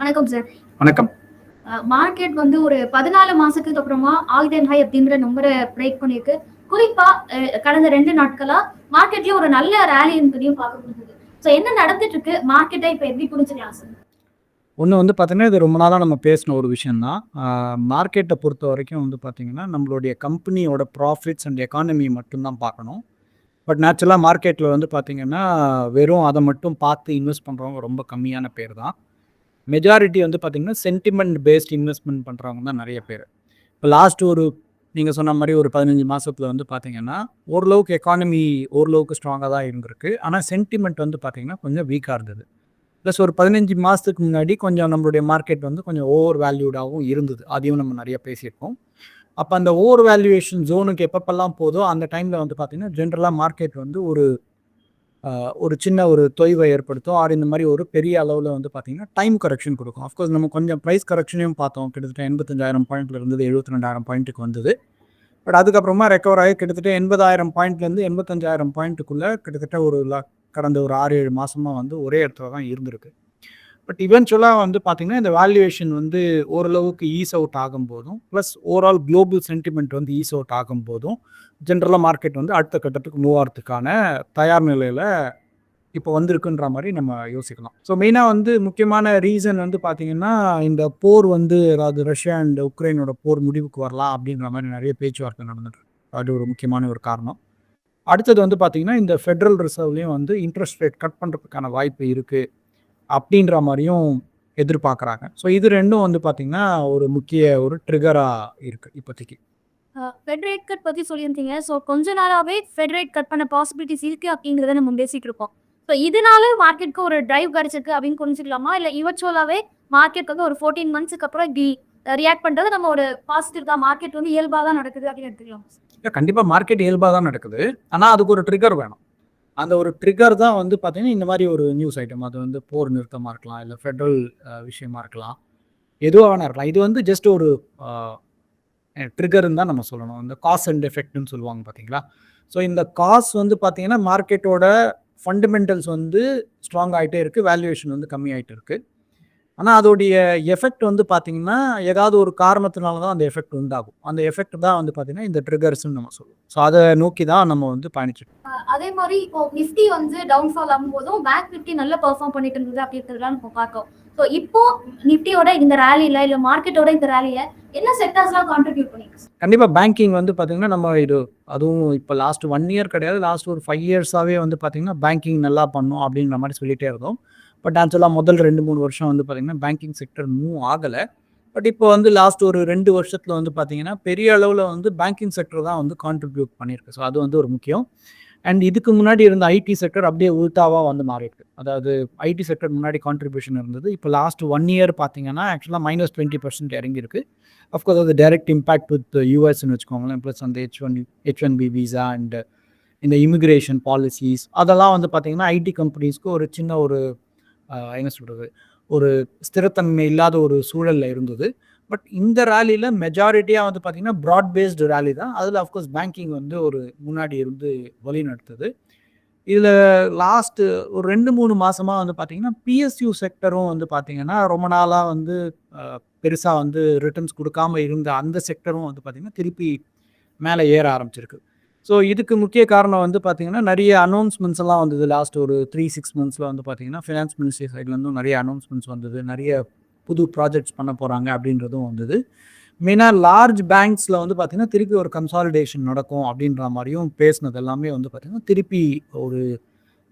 வணக்கம் சார் வணக்கம். மார்க்கெட் வந்து ஒரு பதினாலு மாசத்துக்கு அப்புறமா ஆல் டைம் ஹை அப்படிங்கிற நம்பரை பிரேக் பண்ணிருக்கு. குறிப்பா கடந்த ரெண்டு நாட்களா மார்க்கெட்லயும் ஒரு நல்ல ரேலி என்பதையும் பார்க்க முடியுது ஸோ என்ன நடந்துட்டு இருக்கு மார்க்கெட்டை இப்ப எப்படி புரிஞ்சுக்கலாம் சார் ஒன்று வந்து பார்த்தீங்கன்னா இது ரொம்ப நாளாக நம்ம பேசின ஒரு விஷயந்தான் மார்க்கெட்டை பொறுத்த வரைக்கும் வந்து பார்த்தீங்கன்னா நம்மளுடைய கம்பெனியோட ப்ராஃபிட்ஸ் அண்ட் எக்கானமி மட்டும்தான் பார்க்கணும். பட் நேச்சுரலாக மார்க்கெட்டில் வந்து பார்த்தீங்கன்னா வெறும் அதை மட்டும் பார்த்து இன்வெஸ்ட் பண்ணுறவங்க ரொம்ப கம்மியான பேர் தான் மெஜாரிட்டி வந்து பார்த்தீங்கன்னா சென்டிமெண்ட் பேஸ்ட் இன்வெஸ்ட்மெண்ட் பண்ணுறவங்க தான் நிறைய பேர். இப்போ லாஸ்ட் ஒரு நீங்கள் சொன்ன மாதிரி ஒரு பதினஞ்சு மாதத்தில் வந்து பார்த்தீங்கன்னா ஓரளவுக்கு எக்கானமி ஓரளவுக்கு ஸ்ட்ராங்காக தான் இருந்திருக்கு. ஆனால் சென்டிமெண்ட் வந்து பார்த்தீங்கன்னா கொஞ்சம் வீக்காக இருந்தது. ப்ளஸ் ஒரு பதினஞ்சு மாதத்துக்கு முன்னாடி கொஞ்சம் நம்மளுடைய மார்க்கெட் வந்து கொஞ்சம் ஓவர் வேல்யூடாகவும் இருந்தது. அதையும் நம்ம நிறைய பேசியிருக்கோம். அப்போ அந்த ஓவர் வேல்யூவேஷன் ஜோனுக்கு எப்பப்பெல்லாம் போதோ அந்த டைமில் வந்து பார்த்திங்கன்னா ஜென்ரலாக மார்க்கெட் வந்து ஒரு ஒரு சின்ன ஒரு தொய்வை ஏற்படுத்தும். ஆர் இந்த மாதிரி ஒரு பெரிய அளவில் வந்து பார்த்திங்கன்னா டைம் கரெக்ஷன் கொடுக்கும். அஃப்கோர்ஸ் நம்ம கொஞ்சம் ப்ரைஸ் கரெக்ஷனையும் பார்த்தோம். கிட்டத்தட்ட எண்பத்தஞ்சாயிரம் பாயிண்ட்ல இருந்தது எழுபத்தி ரெண்டாயிரம் பாயிண்ட்டுக்கு வந்தது. பட் அதுக்கப்புறமா ரெக்கவர் ஆகி கிட்டத்தட்ட எண்பதாயிரம் பாயிண்ட்லேருந்து எண்பத்தஞ்சாயிரம் பாயிண்ட்டுக்குள்ளே கிட்டத்தட்ட ஒரு கடந்த ஒரு ஆறு ஏழு மாதமாக வந்து ஒரே இடத்துல தான் இருந்திருக்கு. பட் இவென்ச்சுவலாக வந்து பார்த்திங்கன்னா இந்த வேல்யூவேஷன் வந்து ஓரளவுக்கு ஈஸ் அவுட் ஆகும் போதும் ப்ளஸ் ஓவரால் குளோபல் சென்டிமெண்ட் வந்து ஈஸ் அவுட் ஆகும் போதும் ஜென்ரலாக மார்க்கெட் வந்து அடுத்த கட்டத்துக்கு மூவ் ஆகிறதுக்கான தயார் நிலையில் இப்போ வந்திருக்குன்ற மாதிரி நம்ம யோசிக்கலாம். ஸோ மெயினாக வந்து முக்கியமான ரீசன் வந்து பார்த்திங்கன்னா இந்த போர் வந்து அதாவது ரஷ்யா அண்ட் உக்ரைனோட போர் முடிவுக்கு வரலாம் அப்படின்ற மாதிரி நிறைய பேச்சுவார்த்தை நடந்துட்டு அது ஒரு முக்கியமான ஒரு காரணம். அடுத்தது வந்து பார்த்திங்கன்னா இந்த ஃபெட்ரல் ரிசர்வ்லேயும் வந்து இன்ட்ரெஸ்ட் ரேட் கட் பண்ணுறதுக்கான வாய்ப்பு இருக்குது அப்படின்ற மாதிரியும் எதிர்பார்க்குறாங்க. ஸோ இது ரெண்டும் வந்து பார்த்திங்கன்னா ஒரு முக்கிய ஒரு ட்ரிகராக இருக்குது இப்போதைக்கு. ஃபெட் ரேட் கட் பத்தி சொல்லியிருந்தீங்க. ஸோ கொஞ்ச நாளாவே ஃபெட் ரேட் கட் பண்ண பாசிபிலிட்டிஸ் இருக்கு அப்படிங்கிறத நம்ம பேசிட்டு இருக்கோம். ஸோ இதனால மார்க்கெட்க்கு ஒரு டிரைவ் கிடைச்சிருக்கு அப்படின்னு புரிஞ்சுக்கலாமா? இல்லை இவச்சுவலாவே மார்க்கெட் வந்து ஒரு ஃபோர்டீன் மந்த்ஸ்க்கு அப்புறம் இப்படி ரியாக்ட் பண்றது நம்ம ஒரு பாசிட்டிவ் தான் மார்க்கெட் வந்து இயல்பாக தான் நடக்குது அப்படின்னு எடுத்துக்கலாம்? கண்டிப்பாக மார்க்கெட் இயல்பாக தான் நடக்குது. ஆனால் அதுக்கு ஒரு ட்ரிகர் வேணும். அந்த ஒரு ட்ரிகர் தான் வந்து பார்த்தீங்கன்னா இந்த மாதிரி ஒரு நியூஸ் ஐட்டம் அது வந்து போர் நிறுத்தமாக இருக்கலாம் இல்லை ஃபெட்ரல் விஷயமா இருக்கலாம். எதுவாக வேணா இருக்கலாம். இது வந்து ஜஸ்ட் ஒரு ட்ரிகர்னு தான் நம்ம சொல்லணும். இந்த காஸ் அண்ட் எஃபெக்ட்னு சொல்லுவாங்க பார்த்தீங்களா ஸோ இந்த காஸ் வந்து பார்த்தீங்கன்னா மார்க்கெட்டோட ஃபண்டமெண்டல்ஸ் வந்து ஸ்ட்ராங் ஆகிட்டே இருக்குது வேல்யூவேஷன் வந்து கம்மி ஆகிட்டு இருக்குது ஆனால் அதோடைய எஃபெக்ட் வந்து பார்த்தீங்கன்னா ஏதாவது ஒரு காரணத்தினால தான் அந்த எஃபெக்ட் உண்டாகும். அந்த எஃபெக்ட் தான் வந்து பார்த்தீங்கன்னா இந்த ட்ரிகர்ஸ்னு நம்ம சொல்லுவோம் ஸோ அதை நோக்கி தான் நம்ம வந்து பயணிச்சுட்டு இருக்கோம். அதே மாதிரி இப்போ நிஃப்டி வந்து டவுன்ஃபால் ஆகும்போதும் பேங்க் நிஃப்டி நல்லா பெர்ஃபார்ம் பண்ணிட்டு இருந்தது அப்படின்றதுலாம் நம்ம பார்த்தோம் ஸோ இப்போ நிஃப்டியோட இந்த ரேலியில இல்ல மார்க்கெட்டோட இந்த ரேலியை என்ன செக்டர்ஸ்லாம் கான்ட்ரிபியூட் பண்ணிருக்கு? கண்டிப்பாக பேங்கிங் வந்து பார்த்தீங்கன்னா நம்ம இது அதுவும் இப்போ லாஸ்ட் ஒன் இயர் கிடையாது லாஸ்ட் ஒரு ஃபைவ் இயர்ஸாகவே வந்து பார்த்தீங்கன்னா பேங்கிங் நல்லா பண்ணும் அப்படின்ற மாதிரி சொல்லிட்டே இருந்தோம். பட் ஆக்சுவலாக முதல் ரெண்டு மூணு வருஷம் வந்து பார்த்தீங்கன்னா பேங்கிங் செக்டர் மூவ் ஆகலை. பட் இப்போ வந்து லாஸ்ட் ஒரு ரெண்டு வருஷத்தில் வந்து பார்த்தீங்கன்னா பெரிய அளவில் வந்து பேங்கிங் செக்டர் தான் வந்து கான்ட்ரிபியூட் பண்ணியிருக்கு. ஸோ அது வந்து ஒரு முக்கியம். அண்ட் இதுக்கு முன்னாடி இருந்த ஐடி செக்டர் அப்படியே உல்டாவாக வந்து மாறியிருக்கு. அதாவது ஐடி செக்டர் முன்னாடி கான்ட்ரிபியூஷன் இருந்தது. இப்போ லாஸ்ட் ஒன் இயர் பார்த்தீங்கன்னா ஆக்சுவலாக மைனஸ் டுவெண்ட்டி பர்சன்ட் இறங்கியிருக்கு. அஃப்கோர்ஸ் அது டைரக்ட் இம்பாக்ட் வித் யூஎஸ்ன்னு வச்சுக்கோங்களேன். ப்ளஸ் அந்த H one H one B visa and இந்த இமிக்ரேஷன் பாலிசிஸ் அதெல்லாம் வந்து பார்த்தீங்கன்னா ஐடி கம்பெனிஸ்க்கு ஒரு சின்ன ஒரு என்ன சொல்கிறது ஒரு ஸ்திரத்தன்மை இல்லாத ஒரு சூழலில் இருந்தது. பட் இந்த ரேலியில் மெஜாரிட்டியாக வந்து பார்த்திங்கன்னா ப்ராட் பேஸ்டு ரேலி தான். அதில் அஃப்கோர்ஸ் பேங்கிங் வந்து ஒரு முன்னாடி இருந்து வழி நடத்துது. இதில் லாஸ்ட்டு ஒரு ரெண்டு மூணு மாதமாக வந்து பார்த்திங்கன்னா பிஎஸ்யூ செக்டரும் வந்து பார்த்திங்கன்னா ரொம்ப நாளாக வந்து பெருசாக வந்து ரிட்டர்ன்ஸ் கொடுக்காம இருந்த அந்த செக்டரும் வந்து பார்த்திங்கன்னா திருப்பி மேலே ஏற ஆரம்பிச்சிருக்கு. ஸோ இதுக்கு முக்கிய காரணம் வந்து பார்த்தீங்கன்னா நிறைய அனௌன்ஸ்மெண்ட்ஸ் எல்லாம் வந்தது. லாஸ்ட் ஒரு த்ரீ சிக்ஸ் மந்த்ஸில் வந்து பார்த்தீங்கன்னா ஃபினான்ஸ் மினிஸ்ட்ரி சைட்லேருந்தும் நிறைய அனௌன்ஸ்மெண்ட்ஸ் வந்தது. நிறைய புது ப்ராஜெக்ட்ஸ் பண்ண போகிறாங்க அப்படின்றதும் வந்தது. மெயினாக லார்ஜ் பேங்க்ஸில் வந்து பார்த்திங்கன்னா திருப்பி ஒரு கன்சாலிடேஷன் நடக்கும் அப்படின்ற மாதிரியும் பேசினது எல்லாமே வந்து பார்த்திங்கன்னா திருப்பி ஒரு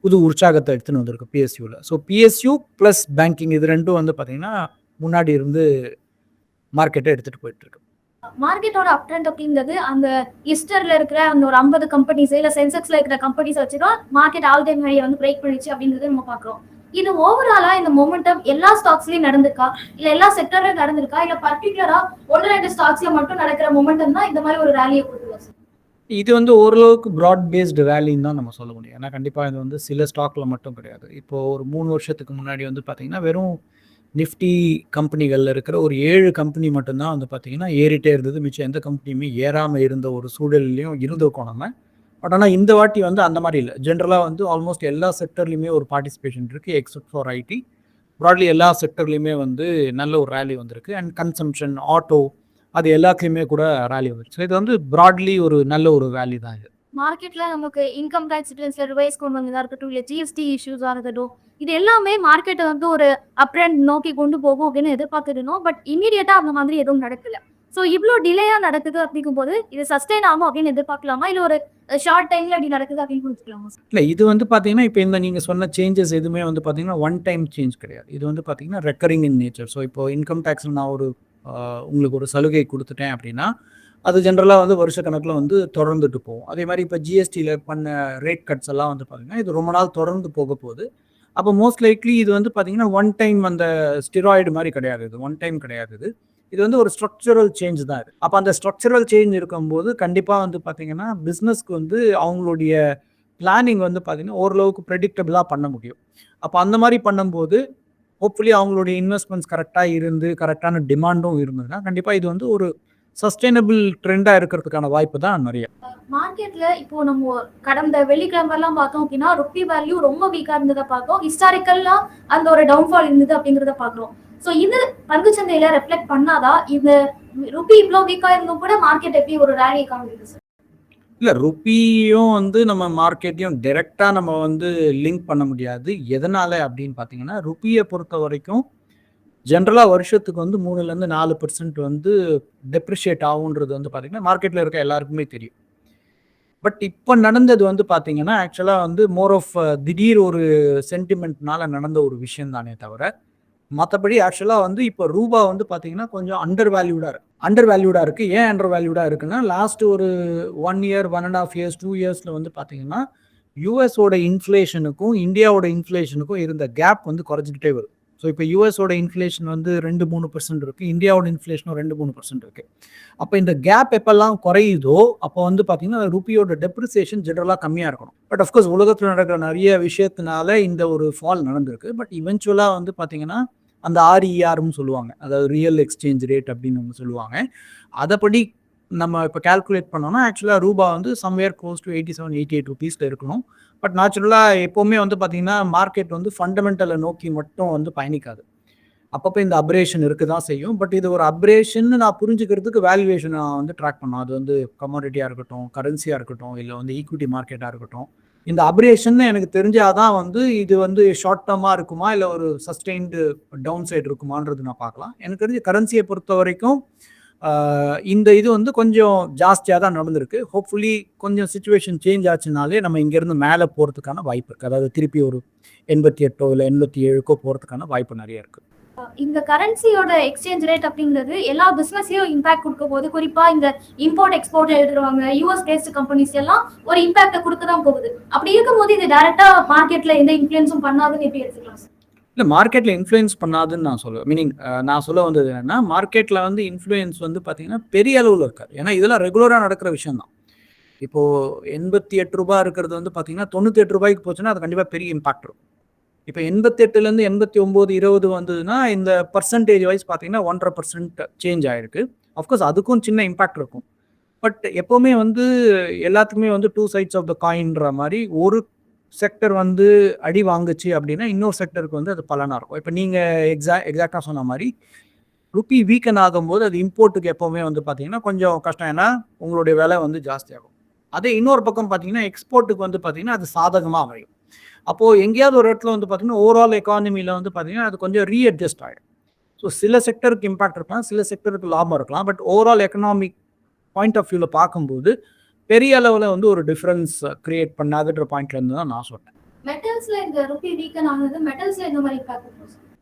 புது உற்சாகத்தை எடுத்துன்னு வந்திருக்கு பிஎஸ்யூவில் ஸோ பிஎஸ்யூ ப்ளஸ் பேங்கிங் இது ரெண்டும் வந்து பார்த்திங்கன்னா முன்னாடி இருந்து மார்க்கெட்டை எடுத்துகிட்டு போயிட்டுருக்கு மார்க்கெட்டோட அப் ட்ரெண்ட் அப்படிங்கிறது அந்த இஸ்டர்ல இருக்கிற அந்த ஒரு ஐம்பது கம்பெனிஸ் இல்ல சென்செக்ஸ்ல இருக்கிற கம்பெனிஸ் வச்சு தான் மார்க்கெட் ஆல் டைம் ஹையை வந்து பிரேக் பண்ணிச்சு அப்படிங்கறத நம்ம பாக்குறோம் இது ஓவராலா இந்த மொமெண்டம் எல்லா ஸ்டாக்ஸ்லயும் நடந்திருக்கா? இல்ல எல்லா செக்டர்லயும் நடந்திருக்கா? இல்ல பர்டிகுலரா ஒன்று ரெண்டு ஸ்டாக்ஸ்ல மட்டும் நடக்கிற மொமெண்டம் தான் இந்த மாதிரி ஒரு ரேலியை கொடுத்துருவோம் இது வந்து ஓரளவுக்கு ப்ராட் பேஸ்டு வேலின்னு தான் நம்ம சொல்ல முடியும். ஏன்னா கண்டிப்பாக இது வந்து சில ஸ்டாக்கில் மட்டும் கிடையாது. இப்போ ஒரு மூணு வருஷத்துக்கு முன்னாடி வந்து பார்த்தீங்கன்னா வெறும் நிஃப்டி கம்பெனிகளில் இருக்கிற ஒரு ஏழு கம்பெனி மட்டும்தான் வந்து பார்த்திங்கன்னா ஏறிட்டே இருந்தது. மிச்சம் எந்த கம்பெனியுமே ஏறாமல் இருந்த ஒரு சூழல்லையும் இருந்திருக்கோம் நம்ம பட் ஆனால் இந்த வாட்டி வந்து அந்த மாதிரி இல்லை. ஜென்ரலாக வந்து ஆல்மோஸ்ட் எல்லா செக்டர்லையுமே ஒரு பார்ட்டிசிபேஷன் இருக்குது எக்ஸப்ட் ஃபார் ஐடி ப்ராட்லி எல்லா செக்டர்லையுமே வந்து நல்ல ஒரு ரேலி வந்திருக்கு. அண்ட் கன்சம்ஷன் ஆட்டோ அது எல்லாத்துலேயுமே கூட ரேலி வந்துருக்கு. ஸோ இது வந்து ப்ராட்லி ஒரு நல்ல ஒரு வேல்யூ தான் இது. மார்க்கெட்ல நமக்கு இன்கம் டேக்ஸ் ரிட்டர்ன்ஸ்ல ரிவைஸ் கொண்டு வந்ததா இருக்கட்டும் இல்ல ஜிஎஸ்டி இஷ்யூஸா இருக்கட்டும் இது எல்லாமே மார்க்கெட்டை வந்து ஒரு அப்ரண்ட் நோக்கி கொண்டு போகும் அப்படின்னு எதிர்பார்த்துருந்தோம் பட் இமீடியட்டா அந்த மாதிரி எதுவும் நடக்கல. ஸோ இவ்வளோ டிலேயா நடக்குது அப்படிங்கும்போது இது சஸ்டைன் ஆகும் அப்படின்னு எதிர்பார்க்கலாமா? இல்ல ஒரு ஷார்ட் டைம்ல அப்படி நடக்குது அப்படின்னு புரிஞ்சுக்கலாமா இல்லை இது வந்து பார்த்தீங்கன்னா இப்போ இந்த நீங்கள் சொன்ன சேஞ்சஸ் எதுவுமே வந்து பார்த்தீங்கன்னா ஒன் டைம் சேஞ்ச் கிடையாது. இது வந்து பார்த்தீங்கன்னா ரெக்கரிங் இன் நேச்சர் ஸோ இப்போ இன்கம் டேக்ஸில் நான் ஒரு உங்களுக்கு ஒரு சலுகை கொடுத்துட்டேன் அப்படின்னா அது ஜென்ரலாக வந்து வருஷ கணக்கில் வந்து தொடர்ந்துட்டு போகும். அதே மாதிரி இப்போ ஜிஎஸ்டியில் பண்ண ரேட் கட்ஸ் எல்லாம் வந்து பார்த்தீங்கன்னா இது ரொம்ப நாள் தொடர்ந்து போக போகுது. அப்போ மோஸ்ட் லைக்லி இது வந்து பார்த்தீங்கன்னா ஒன் டைம் அந்த ஸ்டிராய்டு மாதிரி கிடையாது இது. ஒன் டைம் கிடையாது இது. இது வந்து ஒரு ஸ்ட்ரக்சரல் சேஞ்ச் தான் இது. அப்போ அந்த ஸ்ட்ரக்சரல் சேஞ்ச் இருக்கும்போது கண்டிப்பாக வந்து பார்த்தீங்கன்னா பிஸ்னஸ்க்கு வந்து அவங்களுடைய பிளானிங் வந்து பார்த்திங்கன்னா ஓரளவுக்கு ப்ரெடிக்டபிளாக பண்ண முடியும். அப்போ அந்த மாதிரி பண்ணும்போது ஹோப்ஃபுல்லி அவங்களுடைய இன்வெஸ்ட்மெண்ட்ஸ் கரெக்டாக இருந்து கரெக்டான டிமாண்டும் இருந்ததுன்னா கண்டிப்பாக இது வந்து ஒரு சஸ்டைனபிள் ட்ரெண்டாக இருக்கிறதுக்கான வாய்ப்பு தான் நிறைய. மார்க்கெட்ல இப்போ நம்ம கடந்த வெள்ளிக்கிழமை எல்லாம் பார்த்தோம் அப்படின்னா ருப்பி வேல்யூ ரொம்ப வீக்கா இருந்ததை பார்த்தோம். ஹிஸ்டாரிக்கல்லா அந்த ஒரு டவுன்ஃபால் இருந்தது அப்படிங்கறத பார்க்கிறோம் ஸோ இது பங்குச்சந்தையில ரெஃப்ளெக்ட் பண்ணாதா இந்த ருப்பி இவ்வளோ வீக்கா இருந்தும் கூட மார்க்கெட் எப்படி ஒரு ரேலியை காமிக்குது சார் இல்லை ருப்பியும் வந்து நம்ம மார்க்கெட்டையும் டைரெக்டாக நம்ம வந்து லிங்க் பண்ண முடியாது. எதனால அப்படின்னு பார்த்தீங்கன்னா ருப்பியை பொறுத்த வரைக்கும் ஜென்ரலாக வருஷத்துக்கு வந்து மூணுலேருந்து நாலு பர்சன்ட் வந்து டெப்ரிஷியேட் ஆகுன்றது வந்து பார்த்திங்கன்னா மார்க்கெட்டில் இருக்க எல்லாருக்குமே தெரியும். பட் இப்போ நடந்தது வந்து பார்த்தீங்கன்னா ஆக்சுவலாக வந்து மோர் ஆஃப் திடீர் ஒரு சென்டிமெண்ட்னால நடந்த ஒரு விஷயம் தானே தவிர மற்றபடி ஆக்சுவலாக வந்து இப்போ ரூபா வந்து பார்த்தீங்கன்னா கொஞ்சம் அண்டர் வேல்யூடாக இருக்கு. அண்டர் வேல்யூடாக இருக்குது ஏன் அண்டர் வேல்யூடாக இருக்குன்னா லாஸ்ட் ஒரு one year one and half years two இயர்ஸில் வந்து பார்த்தீங்கன்னா யூஎஸோட இன்ஃப்ளேஷனுக்கும் இந்தியாவோட இன்ஃப்ளேஷனுக்கும் இருந்த கேப் வந்து குறைஞ்சிக்கிட்டே வருது. ஸோ இப்போ யூஎஸோட இன்ஃப்ளேஷன் வந்து ரெண்டு மூணு பர்சன்ட் இருக்குது இந்தியாவோட இன்ஃப்ளேஷனும் ரெண்டு மூணு பர்சன்ட் இருக்குது அப்போ இந்த கேப் எப்பெல்லாம் குறையுதோ அப்போ வந்து பார்த்தீங்கன்னா ருப்பியோட டெப்ரிசியேஷன் ஜென்ரலாக கம்மியாக இருக்கணும். பட் அஃப்கோர்ஸ் உலகத்தில் நடக்கிற நிறைய விஷயத்தினால இந்த ஒரு ஃபால் நடந்திருக்கு. பட் இவென்ச்சுவலாக வந்து பார்த்தீங்கன்னா அந்த ஆர்இஆர்னு சொல்லுவாங்க. அதாவது ரியல் எக்ஸ்சேஞ்ச் ரேட் அப்படின்னு ஒன்று சொல்லுவாங்க. அதைப்படி நம்ம இப்போ கால்குலேட் பண்ணோம்னா ஆக்சுவலாக ரூபா வந்து somewhere close to eighty seven eighty eight ருபீஸில் இருக்கணும் பட் நேச்சுரலாக எப்போவுமே வந்து பார்த்திங்கன்னா மார்க்கெட் வந்து ஃபண்டமெண்டலை நோக்கி மட்டும் வந்து பயணிக்காது. அப்பப்போ இந்த அப்ரேஷன் இருக்க தான் செய்யும். பட் இது ஒரு அப்ரேஷன் நான் புரிஞ்சுக்கிறதுக்கு வேல்யூவேஷன் நான் வந்து ட்ராக் பண்ணோம் அது வந்து கமாடிட்டியாக இருக்கட்டும் கரன்சியாக இருக்கட்டும் இல்லை வந்து ஈக்விட்டி மார்க்கெட்டாக இருக்கட்டும். இந்த அப்ரேஷன் எனக்கு தெரிஞ்சாதான் வந்து இது வந்து ஷார்ட் டேர்மாக இருக்குமா? இல்லை ஒரு சஸ்டெயின்டு டவுன் சைடு இருக்குமான்றது நான் பார்க்கலாம். எனக்கு தெரிஞ்சு கரன்சியை பொறுத்த வரைக்கும் இந்த இது வந்து கொஞ்சம் ஜாஸ்தியாக தான் நடந்திருக்கு. ஹோப்ஃபுல்லி கொஞ்சம் சுச்சுவேஷன் சேஞ்ச் ஆச்சுனாலே நம்ம இங்கேருந்து மேலே போகிறதுக்கான வாய்ப்பு இருக்குது அதாவது திருப்பி ஒரு எண்பத்தி எட்டோ இல்லை எண்பத்தி ஏழுக்கோ போகிறதுக்கான வாய்ப்பு நிறைய இருக்குது இந்த கரன்சியோட எக்ஸ்சேஞ்ச் ரேட் அப்படிங்கிறது எல்லா பிசினஸையும் இம்பாக்ட் கொடுக்க போது குறிப்பா இந்த இம்போர்ட் எக்ஸ்போர்ட் எழுதுறவங்க யூஎஸ் பேஸ்ட் கம்பெனிஸ் எல்லாம் ஒரு இம்பாக்ட கொடுக்க தான் போகுது. அப்படி இருக்கும்போது இது டைரக்டா மார்க்கெட்ல எந்த இன்ஃபுளுன்ஸும் பண்ணாதுன்னு எப்படி எடுத்துக்கலாம் சார் இல்லை மார்க்கெட்டில் இன்ஃப்ளூயன்ஸ் பண்ணாதுன்னு நான் சொல்லுவேன். மீனிங் நான் சொல்ல வந்தது என்னன்னா மார்க்கெட்டில் வந்து இன்ஃப்ளூயன்ஸ் வந்து பார்த்தீங்கன்னா பெரிய அளவில் இருக்காது. ஏன்னா இதெல்லாம் ரெகுலராக நடக்கிற விஷயம் தான் இப்போது எண்பத்தி எட்டு ரூபாய் இருக்கிறது வந்து பார்த்தீங்கன்னா தொண்ணூற்றி எட்டு ரூபாய்க்கு போச்சுன்னா அது கண்டிப்பாக பெரிய இம்பாக்ட் இருக்கும் இப்போ எண்பத்தெட்டுலேருந்து எண்பத்தி ஒம்பது இருபது வந்ததுன்னா இந்த பர்சன்டேஜ் வைஸ் பார்த்தீங்கன்னா ஒன்றரை பர்சன்ட் சேஞ்ச் ஆயிருக்கு. அஃப்கோர்ஸ் அதுக்கும் சின்ன இம்பாக்ட் இருக்கும். பட் எப்போவுமே வந்து எல்லாத்துக்குமே வந்து டூ சைட்ஸ் ஆஃப் த காயின்ற மாதிரி ஒரு செக்டர் வந்து அடி வாங்குச்சு அப்படின்னா இன்னொரு செக்டருக்கு வந்து அது பலனாக இருக்கும். இப்போ நீங்கள் எக்ஸா எக்ஸாக்டாக சொன்ன மாதிரி ருப்பி வீக்கன் ஆகும்போது அது இம்போர்ட்டுக்கு எப்போவுமே வந்து பார்த்தீங்கன்னா கொஞ்சம் கஷ்டம். ஏன்னா உங்களுடைய விலை வந்து ஜாஸ்தியாகும் அதே இன்னொரு பக்கம் பார்த்தீங்கன்னா எக்ஸ்போர்ட்டுக்கு வந்து பார்த்தீங்கன்னா அது சாதகமாக அமையும். அப்போது எங்கேயாவது ஒரு இடத்துல வந்து பார்த்தீங்கன்னா ஓவரால் எக்கானமியில் வந்து பார்த்தீங்கன்னா அது கொஞ்சம் ரீஅட்ஜஸ்ட் ஆகிடும் ஸோ சில செக்டருக்கு இம்பாக்ட் இருக்கலாம் சில செக்டருக்கு லாபம் இருக்கலாம். But overall economic point of வியூவில் பார்க்கும்போது பெரிய அளவில் வந்து ஒரு டிஃப்ரென்ஸ் கிரியேட் பண்ணாதுன்ற பாயிண்ட்லேருந்து தான் நான் சொன்னேன்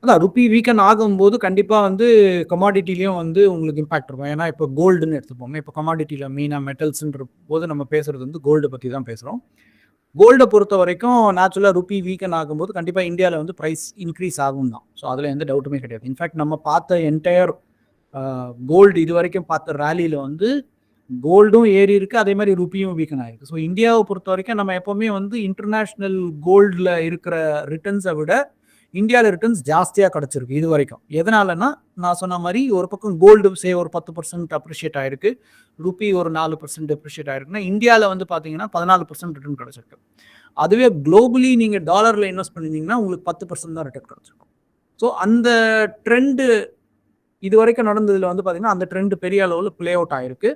அதான் ருப்பி வீக்கன் ஆகும்போது கண்டிப்பாக வந்து கமாடிட்டிலையும் வந்து உங்களுக்கு இம்பாக்ட் இருக்கும். ஏன்னா இப்போ கோல்டுன்னு எடுத்துப்போமே இப்போ கமாடிட்டியில் மெயினாக மெட்டல்ஸ்ன்ற போது நம்ம பேசுறது வந்து கோல்டை பற்றி தான் பேசுகிறோம் கோல்டை பொறுத்த வரைக்கும் நேச்சுரலாக ருப்பி வீக்கன் ஆகும்போது கண்டிப்பாக இந்தியாவில் வந்து ப்ரைஸ் இன்க்ரீஸ் ஆகும் தான். ஸோ அதில் எந்த டவுட்டுமே கிடையாது. இன்ஃபேக்ட் நம்ம பார்த்த என்டையர் கோல்டு இது வரைக்கும் பார்த்த ரேலியில் வந்து கோல்டும் ஏறி இருக்கு அதே மாதிரி ருப்பியும் வீக்கன் ஆயிருக்கு. ஸோ இந்தியாவை பொறுத்த வரைக்கும் நம்ம எப்போவுமே வந்து இன்டர்நேஷ்னல் கோல்டில் இருக்கிற ரிட்டர்ன்ஸை விட இந்தியாவில் ரிட்டர்ன்ஸ் ஜாஸ்தியாக கிடச்சிருக்கு இது வரைக்கும். எதனாலன்னா நான் சொன்ன மாதிரி ஒரு பக்கம் கோல்டு சே ஒரு பத்து பர்சன்ட் அப்ரிஷியேட் ஆயிருக்கு ருப்பி ஒரு நாலு பர்சன்ட் அப்ரிஷியேட் ஆயிருக்குன்னா இந்தியாவில் வந்து பார்த்தீங்கன்னா பதினாலு பர்சன்ட் ரிட்டர்ன் கிடச்சிருக்கு. அதுவே குளோபலி நீங்கள் டாலரில் இன்வெஸ்ட் பண்ணியிருந்தீங்கன்னா உங்களுக்கு பத்து பர்சன்ட் தான் ரிட்டர்ன் கிடச்சிருக்கும். ஸோ அந்த ட்ரெண்டு இது வரைக்கும் நடந்ததில் வந்து பார்த்தீங்கன்னா அந்த ட்ரெண்டு பெரிய அளவில் ப்ளே அவுட் ஆயிருக்கு.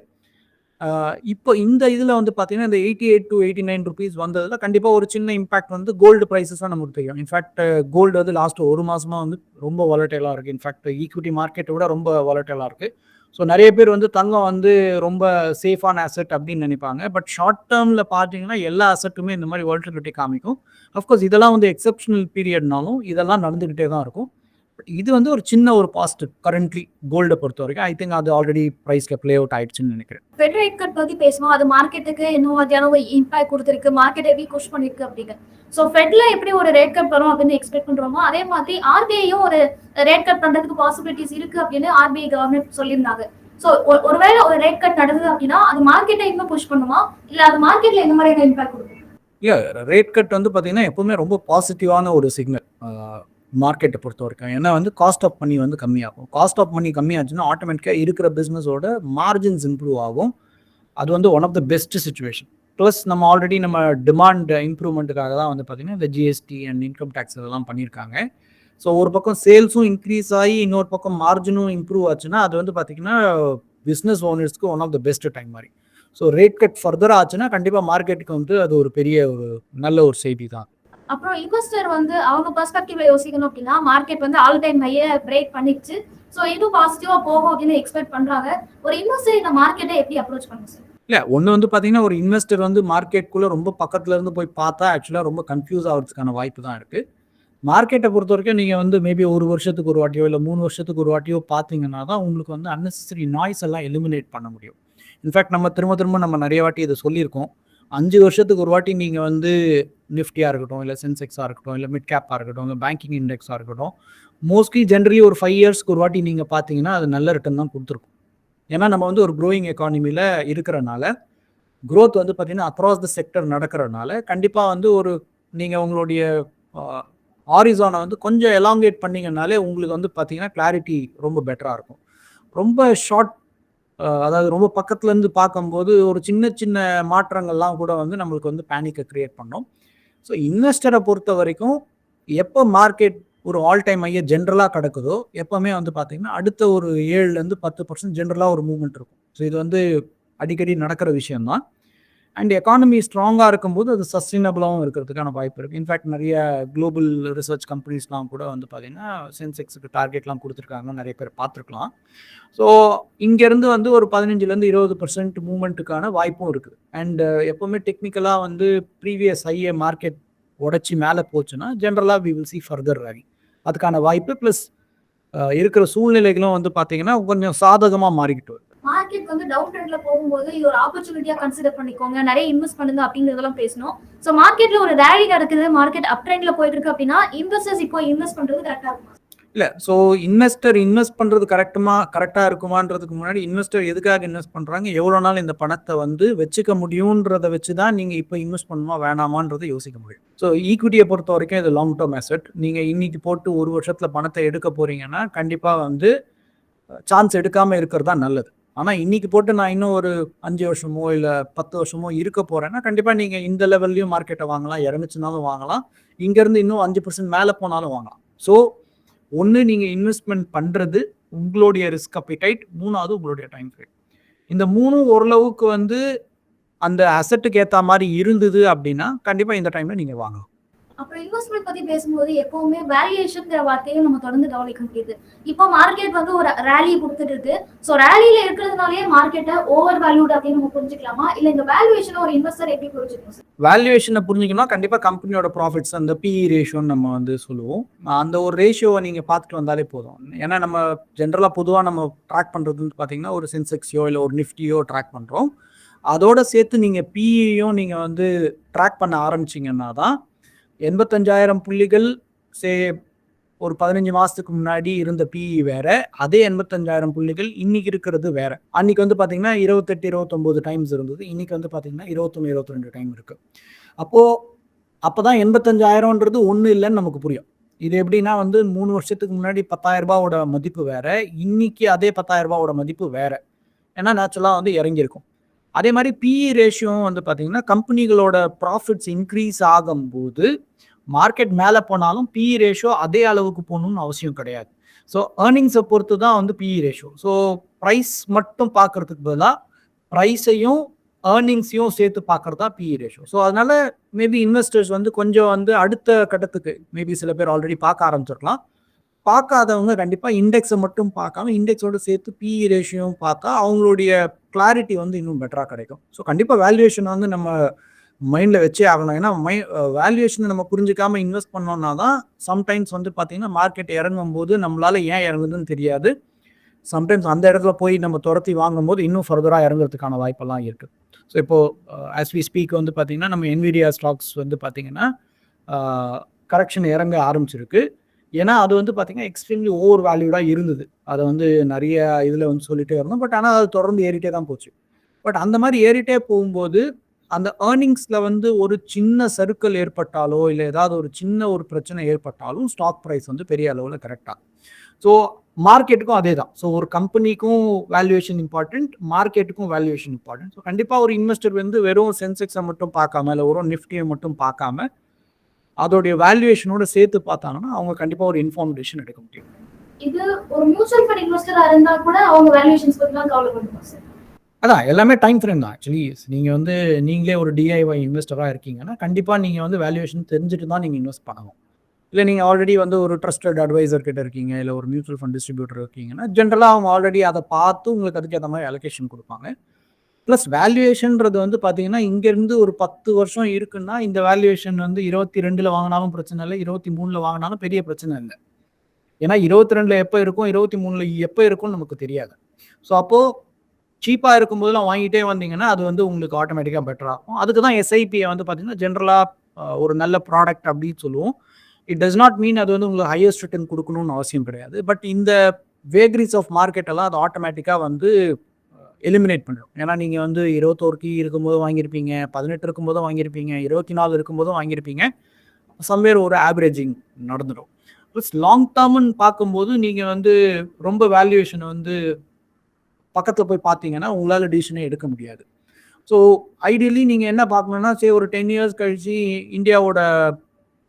இப்போ இந்த இதில் வந்து பார்த்தீங்கன்னா இந்த eighty eight to eighty nine rupees வந்ததில் கண்டிப்பாக ஒரு சின்ன இம்பாக்ட் வந்து கோல்டு ப்ரைஸஸாக நமக்கு தெரியும். இன்ஃபேக்ட் கோல்டு வந்து லாஸ்ட் ஒரு மாசமாக வந்து ரொம்ப வாலட்டைலாக இருக்குது இன்ஃபேக்ட் ஈக்விட்டி மார்க்கெட்டை விட ரொம்ப வாலட்டைலாக இருக்குது ஸோ நிறைய பேர் வந்து தங்கம் வந்து ரொம்ப சேஃபான அசெட் அப்படின்னு நினைப்பாங்க. பட் ஷார்ட் டேர்மில் பார்த்தீங்கன்னா எல்லா அசெட்டுமே இந்த மாதிரி வாலட்டிலிட்டி காமிக்கும். அஃப்கோர்ஸ் இதெல்லாம் வந்து எக்ஸப்ஷனல் பீரியட்னாலும் இதெல்லாம் நடந்துக்கிட்டே தான் இருக்கும். இது வந்து ஒரு சின்ன ஒரு பாசிட்டிவ் கரண்ட்லி கோல்டை பொறுத்த வரைக்கும் ஐ திங்க் அது ஆல்ரெடி ப்ரைஸில் ப்ளே அவுட் ஆயிடுச்சுன்னு நினைக்கிறேன். ஃபெட் ரேட் கட் பத்தி பேசுவோம். அது மார்க்கெட்டுக்கு என்ன மாதிரியான ஒரு இம்பாக்ட் கொடுத்துருக்கு. மார்க்கெட் எப்படி புஷ் பண்ணிருக்கு அப்படிங்க ஸோ ஃபெட்ல எப்படி ஒரு ரேட் கட் வரும் அப்படின்னு எக்ஸ்பெக்ட் பண்றோமோ அதே மாதிரி ஆர்பிஐயும் ஒரு ரேட் கட் பண்றதுக்கு பாசிபிலிட்டிஸ் இருக்கு அப்படின்னு ஆர்பிஐ கவர்மெண்ட் சொல்லியிருந்தாங்க. ஸோ ஒருவேளை ஒரு ரேட் கட் நடந்தது அப்படின்னா அது மார்க்கெட்டை இன்னும் புஷ் பண்ணுமா? இல்ல அது மார்க்கெட்ல எந்த மாதிரியான இம்பாக்ட் கொடுக்கும்? இல்ல ரேட் கட் வந்து பார்த்தீங்கன்னா எப்பவுமே ரொம்ப பாசிட்டிவான ஒரு சிக்னல் மார்க்கெட்டை பொறுத்த வரைக்கும். ஏன்னா வந்து காஸ்ட் ஆஃப் மணி வந்து கம்மியாகும். காஸ்ட் ஆஃப் மணி கம்மியாச்சுன்னா ஆட்டோமேட்டிக்காக இருக்கிற பிஸ்னஸோட மார்ஜின்ஸ் இம்ப்ரூவ் ஆகும். அது வந்து one of the best situation plus நம்ம ஆல்ரெடி நம்ம டிமாண்ட் இம்ப்ரூவ்மெண்ட்டுக்காக தான் வந்து பார்த்திங்கன்னா இந்த ஜிஎஸ்டி அண்ட் இன்கம் டேக்ஸ் இதெல்லாம் பண்ணியிருக்காங்க ஸோ ஒரு பக்கம் சேல்ஸும் இன்க்ரீஸ் ஆகி இன்னொரு பக்கம் மார்ஜினும் இம்ப்ரூவ் ஆச்சுன்னா அது வந்து பார்த்தீங்கன்னா business ஓனர்ஸ்க்கு one of the best time மாதிரி. ஸோ ரேட் கட் ஃபர்தர் ஆச்சுன்னா கண்டிப்பாக மார்க்கெட்டுக்கு வந்து அது ஒரு பெரிய ஒரு நல்ல ஒரு செய்தி தான். அப்புறம் இன்வெஸ்டர் வந்து அவங்க பெர்ஸ்பெக்டிவ்ல யோசிக்கணும் அப்படின்னா மார்க்கெட் வந்து ஆல் டைம் ஹையை பிரேக் பண்ணிடுச்சு. ஸோ இதுவும் பாசிட்டிவா போகும் அப்படின்னு எக்ஸ்பெக்ட் பண்றாங்க. ஒரு இன்வெஸ்டர் இந்த மார்க்கெட்டை எப்படி அப்ரோச் பண்ணுங்க சார் இல்லை ஒன்று வந்து பார்த்தீங்கன்னா ஒரு இன்வெஸ்டர் வந்து மார்க்கெட்டுக்குள்ளே ரொம்ப பக்கத்துல இருந்து போய் பார்த்தா ஆக்சுவலாக ரொம்ப கன்ஃபியூஸ் ஆகிறதுக்கான வாய்ப்பு தான் இருக்குது மார்க்கெட்டை பொறுத்த வரைக்கும் நீங்கள் வந்து மேபி ஒரு வருஷத்துக்கு ஒரு வாட்டியோ இல்லை மூணு வருஷத்துக்கு ஒரு வாட்டியோ பார்த்தீங்கன்னா தான் உங்களுக்கு வந்து அன்னெசரி நாய்ஸ் எல்லாம் எலிமினேட் பண்ண முடியும். இன்ஃபேக்ட் நம்ம திரும்ப திரும்ப நம்ம நிறைய வாட்டி இதை சொல்லியிருக்கோம். அஞ்சு வருஷத்துக்கு ஒரு வாட்டி நீங்கள் வந்து நிஃப்டியாக இருக்கட்டும் இல்லை சென்செக்ஸாக இருக்கட்டும் இல்லை மிட் கேப்பாக இருக்கட்டும் இல்லை பேங்கிங் இண்டெக்ஸாக இருக்கட்டும் மோஸ்ட்லி ஜென்ரலி ஒரு ஃபைவ் இயர்ஸ்க்கு ஒரு வாட்டி நீங்கள் பார்த்தீங்கன்னா அது நல்ல ரிட்டர்ன் தான் கொடுத்துருக்கும். ஏன்னா நம்ம வந்து ஒரு க்ரோயிங் எக்கானமியில் இருக்கிறனால க்ரோத் வந்து பார்த்தீங்கன்னா அக்ராஸ் த செக்டர் நடக்கிறனால கண்டிப்பாக வந்து ஒரு நீங்கள் உங்களுடைய ஆரிசானை வந்து கொஞ்சம் எலாங்கேட் பண்ணிங்கனாலே உங்களுக்கு வந்து பார்த்தீங்கன்னா கிளாரிட்டி ரொம்ப பெட்டராக இருக்கும். ரொம்ப ஷார்ட் அதாவது ரொம்ப பக்கத்துலேருந்து பார்க்கும்போது ஒரு சின்ன சின்ன மாற்றங்கள்லாம் கூட வந்து நம்மளுக்கு வந்து பேனிக்கை க்ரியேட் பண்ணோம். ஸோ இன்வெஸ்டரை பொறுத்த வரைக்கும் எப்போ மார்க்கெட் ஒரு ஆல் டைம் ஐயா ஜென்ரலாக கிடக்குதோ எப்போவுமே வந்து பார்த்தீங்கன்னா அடுத்த ஒரு ஏழுலேருந்து பத்து பர்சன்ட் ஜென்ரலாக ஒரு மூவ்மெண்ட் இருக்கும். ஸோ இது வந்து அடிக்கடி நடக்கிற விஷயம்தான். அண்ட் எக்கானமி ஸ்ட்ராங்காக இருக்கும்போது அது சஸ்டைனபிளாகவும் இருக்கிறதுக்கான வாய்ப்பு இருக்குது இன்ஃபேக்ட் நிறைய குளோபல் ரிசர்ச் கம்பெனிஸ்லாம் கூட வந்து பார்த்தீங்கன்னா சென்செக்ஸுக்கு டார்கெட்லாம் கொடுத்துருக்காங்க நிறைய பேர் பார்த்துருக்கலாம். ஸோ இங்கேருந்து வந்து ஒரு பதினஞ்சுலேருந்து இருபது பர்சன்ட் மூமெண்ட்டுக்கான வாய்ப்பும் இருக்குது. அண்டு எப்போவுமே டெக்னிக்கலாக வந்து ப்ரீவியஸ் ஹையை மார்க்கெட் உடச்சி மேலே போச்சுன்னா ஜென்ரலாக we will see further rally அதுக்கான வாய்ப்பு ப்ளஸ் uh, இருக்கிற சூழ்நிலைகளும் வந்து பார்த்தீங்கன்னா கொஞ்சம் சாதகமாக மாறிக்கிட்டு வரும் மார்க்கெட் வந்து டவுன் ட்ரெண்ட்ல போகும்போது இது ஒரு ஆப்பர்ச்சுனிட்டியா கன்சிடர் பண்ணிக்கோங்க. நிறைய இன்வெஸ்ட் பண்ணுங்க அப்படிங்கறதெல்லாம் பேசணும். சோ மார்க்கெட்ல ஒரு ரேலி நடக்குது. மார்க்கெட் அப் ட்ரெண்ட்ல போயிட்டு இருக்கு அப்படின்னா இன்வெஸ்டர்ஸ் இப்போ இன்வெஸ்ட் பண்றது கரெக்டா இருக்கும்? இல்லை ஸோ இன்வெஸ்டர் இன்வெஸ்ட் பண்றது கரெக்டுமா கரெக்டாக இருக்குமான்றதுக்கு முன்னாடி இன்வெஸ்டர் எதுக்காக இன்வெஸ்ட் பண்ணுறாங்க எவ்வளோ நாள் இந்த பணத்தை வந்து வச்சுக்க முடியுன்றத வச்சு தான் நீங்கள் இப்போ இன்வெஸ்ட் பண்ணுமா வேணாமான்றதை யோசிக்க முடியும். ஸோ ஈக்விட்டியை பொறுத்த வரைக்கும் இது லாங் டேர்ம் அசெட் நீங்கள் இன்னைக்கு போட்டு ஒரு வருஷத்தில் பணத்தை எடுக்க போகிறீங்கன்னா கண்டிப்பாக வந்து சான்ஸ் எடுக்காமல் இருக்கிறது தான் நல்லது. ஆனால் இன்னைக்கு போட்டு நான் இன்னும் ஒரு அஞ்சு வருஷமோ இல்லை பத்து வருஷமோ இருக்க போகிறேன்னா கண்டிப்பாக நீங்கள் இந்த லெவல்லையும் மார்க்கெட்டை வாங்கலாம் இறங்குச்சுனாலும் வாங்கலாம். இங்கேருந்து இன்னும் அஞ்சு பர்சன்ட் மேலே போனாலும் வாங்கலாம். ஸோ ஒன்று நீங்கள் இன்வெஸ்ட்மெண்ட் பண்ணுறது உங்களுடைய ரிஸ்க் அப்பிடைட் மூணாவது உங்களுடைய டைம் ஃப்ரேம் இந்த மூணும் ஓரளவுக்கு வந்து அந்த அசட்டுக்கு ஏற்ற மாதிரி இருந்தது அப்படின்னா கண்டிப்பாக இந்த டைமில் நீங்கள் வாங்கலாம். அப்புறம் இன்வெஸ்ட்மெண்ட் பத்தி பேசும்போது எப்பவுமே வேல்யூஷன்ங்கிற வார்த்தையை நம்ம தொடர்ந்து கவனிக்க முடியுது. இப்போ மார்க்கெட் வந்து ஒரு ரேலி கொடுத்துட்டு இருக்கு. ஸோ ரேலியில இருக்கிறதுனாலே மார்க்கெட்டை ஓவர் வேல்யூட் அப்படின்னு நம்ம புரிஞ்சுக்கலாமா? இல்ல இந்த வேல்யூஷனை ஒரு இன்வெஸ்டர் எப்படி புரிஞ்சுக்கணும் வேல்யூவேஷனை புரிஞ்சிக்கணும் கண்டிப்பாக கம்பெனியோட ப்ராஃபிட்ஸ் அந்த பிஇ ரேஷியோன்னு நம்ம வந்து சொல்லுவோம். அந்த ஒரு ரேஷியோவை நீங்கள் பார்த்துட்டு வந்தாலே போதும். ஏன்னா நம்ம ஜென்ரலாக பொதுவாக நம்ம ட்ராக் பண்றதுன்னு பார்த்தீங்கன்னா ஒரு சென்செக்ஸியோ இல்லை ஒரு நிஃப்டியோ ட்ராக் பண்ணுறோம் அதோட சேர்த்து நீங்கள் பிஇயும் நீங்கள் வந்து ட்ராக் பண்ண ஆரம்பிச்சிங்கன்னா தான் எண்பத்தஞ்சாயிரம் புள்ளிகள் சே ஒரு பதினஞ்சு மாதத்துக்கு முன்னாடி இருந்த பிஇ வேற. அதே எண்பத்தஞ்சாயிரம் புள்ளிகள் இன்னைக்கு இருக்கிறது வேற. அன்னைக்கு வந்து பார்த்தீங்கன்னா இருபத்தெட்டு இருபத்தொம்போது டைம்ஸ் இருந்தது. இன்னைக்கு வந்து பார்த்தீங்கன்னா இருபத்தொன்று இருபத்தி ரெண்டு டைம் இருக்கு. அப்போ தான் எண்பத்தஞ்சாயிரம்ன்றது ஒன்று இல்லைன்னு நமக்கு புரியும். இது எப்படின்னா வந்து மூணு வருஷத்துக்கு முன்னாடி பத்தாயிரம் ரூபாவோட மதிப்பு வேற. இன்னைக்கு அதே பத்தாயிரம் ரூபாவோட மதிப்பு வேற. ஏன்னா நேச்சுரலாக வந்து இறங்கியிருக்கும். அதே மாதிரி பிஇ ரேஷியோ வந்து பார்த்தீங்கன்னா கம்பெனிகளோட ப்ராஃபிட்ஸ் இன்க்ரீஸ் ஆகும்போது மார்க்கெட் மேலே போனாலும் பிஇ ரேஷியோ அதே அளவுக்கு போகணும்னு அவசியம் கிடையாது. ஸோ ஏர்னிங்ஸை பொறுத்து தான் வந்து பிஇ ரேஷியோ ஸோ ப்ரைஸ் மட்டும் பார்க்கறதுக்கு பதிலாக ப்ரைஸையும் ஏர்னிங்ஸையும் சேர்த்து பார்க்குறது தான் பிஇ ரேஷியோ ஸோ அதனால மேபி இன்வெஸ்டர்ஸ் வந்து கொஞ்சம் வந்து அடுத்த கட்டத்துக்கு மேபி சில பேர் ஆல்ரெடி பார்க்க ஆரம்பிச்சிருக்கலாம். பார்க்காதவங்க கண்டிப்பாக இண்டெக்ஸை மட்டும் பார்க்காம இண்டெக்ஸோடு சேர்த்து பிஇ ரேஷியோவும் பார்த்தா அவங்களுடைய கிளாரிட்டி வந்து இன்னும் பெட்டராக கிடைக்கும். ஸோ கண்டிப்பாக வேல்யூவேஷன் வந்து நம்ம மைண்டில் வச்சே ஆகணும். ஏன்னா மை வேல்யூவேஷனை நம்ம புரிஞ்சுக்காம இன்வெஸ்ட் பண்ணோம்னா தான் சம்டைம்ஸ் வந்து பார்த்தீங்கன்னா மார்க்கெட் இறங்கும் போது நம்மளால் ஏன் இறங்குதுன்னு தெரியாது. சம்டைம்ஸ் அந்த இடத்துல போய் நம்ம துரத்தி வாங்கும்போது இன்னும் ஃபர்தராக இறங்குறதுக்கான வாய்ப்பெல்லாம் இருக்குது ஸோ இப்போது ஆஸ் வி ஸ்பீக் வந்து பார்த்திங்கன்னா நம்ம என்விடியா ஸ்டாக்ஸ் வந்து பார்த்திங்கன்னா கரெக்ஷன் இறங்க ஆரம்பிச்சிருக்கு. ஏன்னா அது வந்து பார்த்திங்கன்னா எக்ஸ்ட்ரீம்லி ஓவர் வேல்யூடாக இருந்தது. அதை வந்து நிறைய இதில் வந்து சொல்லிகிட்டே இருந்தோம். பட் ஆனால் அது தொடர்ந்து ஏறிட்டே தான் போச்சு. பட் அந்த மாதிரி ஏறிட்டே போகும்போது அந்த ஏர்னிங்ஸில் வந்து ஒரு சின்ன சர்க்கிள் ஏற்பட்டாலோ இல்லை ஏதாவது ஒரு சின்ன ஒரு பிரச்சனை ஏற்பட்டாலும் ஸ்டாக் ப்ரைஸ் வந்து பெரிய அளவில் கரெக்டாக ஸோ மார்க்கெட்டுக்கும் அதே தான் ஸோ ஒரு கம்பெனிக்கும் வேல்யூவேஷன் இம்பார்ட்டன்ட் மார்க்கெட்டுக்கும் வேல்யூவேஷன் இம்பார்ட்டன்ட் ஸோ கண்டிப்பாக ஒரு இன்வெஸ்டர் வந்து வெறும் சென்செக்ஸை மட்டும் பார்க்காம இல்லை வெறும் நிஃப்டியை மட்டும் பார்க்காம அதோடைய வேல்யூவேஷனோட சேர்த்து பார்த்தாங்கன்னா அவங்க கண்டிப்பாக ஒரு இன்ஃபார்ம் எடுக்க முடியும். இது ஒரு மியூச்சுவல் ஃபண்ட் இன்வெஸ்டராக இருந்தால் கூட அவங்க வேல்யூவேஷன்ஸ் பத்தி தான் சார் அதான் எல்லாமே டைம் ஃப்ரேம் தான். ஆக்சுவலி நீங்கள் வந்து நீங்களே ஒரு டிஐஒய் இன்வெஸ்டராக இருக்கீங்கன்னா கண்டிப்பாக நீங்கள் வந்து வேல்யூவேஷன் தெரிஞ்சுட்டு தான் நீங்கள் இன்வெஸ்ட் பண்ணணும். இல்லை நீங்கள் ஆல்ரெடி வந்து ஒரு ட்ரஸ்டட் அட்வைசர் கிட்ட இருக்கீங்க இல்லை ஒரு மியூச்சுவல் ஃபண்ட் டிஸ்ட்ரிபியூட்டர் இருக்கீங்கன்னா ஜென்ரலாக அவங்க ஆல்ரெடி அதை பார்த்து உங்களுக்கு அதுக்கு ஏற்ற மாதிரி அலோகேஷன் கொடுப்பாங்க. ப்ளஸ் வேல்யூவேஷன்றது வந்து பார்த்தீங்கன்னா இங்கேருந்து ஒரு பத்து வருஷம் இருக்குன்னா இந்த வேல்யூவேஷன் வந்து இருபத்தி ரெண்டில் வாங்கினாலும் பிரச்சனை இல்லை இருபத்தி மூணில் வாங்கினாலும் பெரிய பிரச்சனை இல்லை. ஏன்னா இருபத்தி ரெண்டில் எப்போ இருக்கும் இருபத்தி மூணில் எப்போ இருக்கும்னு நமக்கு தெரியாது. ஸோ அப்போது சீப்பாக இருக்கும்போதெல்லாம் வாங்கிட்டே வந்தீங்கன்னா அது வந்து உங்களுக்கு ஆட்டோமேட்டிக்காக பெட்டர் ஆகும் அதுக்கு தான் எஸ்ஐபியை வந்து பார்த்தீங்கன்னா ஜென்ரலாக ஒரு நல்ல ப்ராடக்ட் அப்படின்னு சொல்லுவோம். இட் டஸ் நாட் மீன் அது வந்து உங்களுக்கு ஹையஸ்ட் ரிட்டர்ன் கொடுக்கணும்னு அவசியம் கிடையாது. பட் இந்த வேக்ரிஸ் ஆஃப் மார்க்கெட் எல்லாம் அது ஆட்டோமேட்டிக்காக வந்து எலிமினேட் பண்ணிடும். ஏன்னா நீங்கள் வந்து இருபத்தோருக்கு இருக்கும்போது வாங்கியிருப்பீங்க பதினெட்டு இருக்கும்போதும் வாங்கியிருப்பீங்க இருபத்தி நாலு இருக்கும்போதும் வாங்கியிருப்பீங்க. சம்வேர் ஒரு ஆவரேஜிங் நடந்துடும். ப்ளஸ் லாங் டேர்ம்னு பார்க்கும்போது நீங்கள் வந்து ரொம்ப வேல்யூவேஷனை வந்து பக்கத்தில் போய் பார்த்தீங்கன்னா உங்களால் டிசிஷனே எடுக்க முடியாது. ஸோ ஐடியலி நீங்கள் என்ன பார்க்கணுன்னா சரி ஒரு டென் இயர்ஸ் கழிச்சு இந்தியாவோட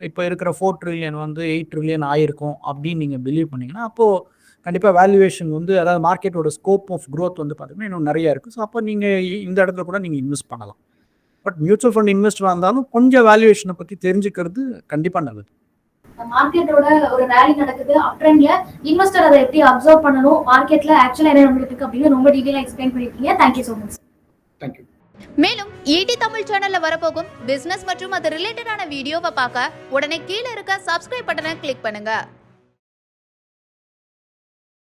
இப்போ இருக்கிற ஃபோர் ட்ரில்லியன் வந்து எயிட் ட்ரில்லியன் ஆயிருக்கும் அப்படின்னு நீங்கள் பிலீவ் பண்ணீங்கன்னா அப்போது கண்டிப்பாக வேல்யூவேஷன் வந்து அதாவது மார்க்கெட்டோட ஸ்கோப் ஆஃப் க்ரோத் வந்து பார்த்தீங்கன்னா இன்னும் நிறையா இருக்குது ஸோ அப்போ நீங்கள் இந்த இடத்துல கூட நீங்கள் இன்வெஸ்ட் பண்ணலாம். பட் மியூச்சுவல் ஃபண்ட் இன்வெஸ்டராக இருந்தாலும் கொஞ்சம் வேல்யூவேஷனை பற்றி தெரிஞ்சுக்கிறது கண்டிப்பாக நல்லது. மார்க்கெட்டோட ஒரு ரேலி நடக்குது. அப் ட்ரெண்ட்ல இன்வெஸ்டர் அதை எப்படி அப்சர்வ் பண்ணணும்? மார்க்கெட்ல ஆக்சுவலா என்ன நடந்துட்டு இருக்கு அப்படின்னு ரொம்ப டீடைலா எக்ஸ்பிளைன் பண்ணிருக்கீங்க thank you so much thank you மேலும் ஈடி தமிழ் சேனல்ல வரப்போகும் பிசினஸ் மற்றும் அது ரிலேட்டடான வீடியோவை பார்க்க உடனே கீழே இருக்க சப்ஸ்கிரைப் பட்டனை கிளிக் பண்ணுங்க.